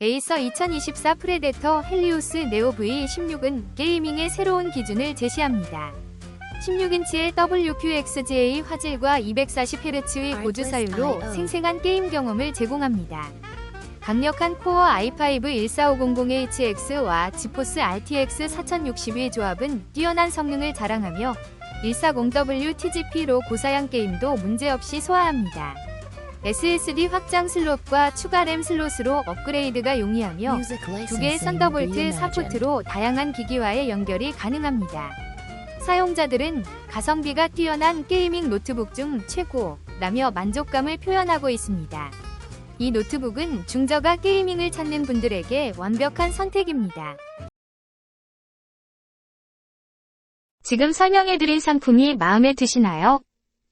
에이서 2024 프레데터 헬리오스 네오 V16은 게이밍의 새로운 기준을 제시합니다. 16인치의 WQXGA 화질과 240Hz의 고주 사율로 생생한 게임 경험을 제공합니다. 강력한 코어 i5 14500HX와 지포스 RTX 4060의 조합은 뛰어난 성능을 자랑하며 140W TGP로 고사양 게임도 문제없이 소화합니다. SSD 확장 슬롯과 추가 램 슬롯으로 업그레이드가 용이하며 두 개의 썬더볼트 4포트로 다양한 기기와의 연결이 가능합니다. 사용자들은 가성비가 뛰어난 게이밍 노트북 중 최고라며 만족감을 표현하고 있습니다. 이 노트북은 중저가 게이밍을 찾는 분들에게 완벽한 선택입니다. 지금 설명해드린 상품이 마음에 드시나요?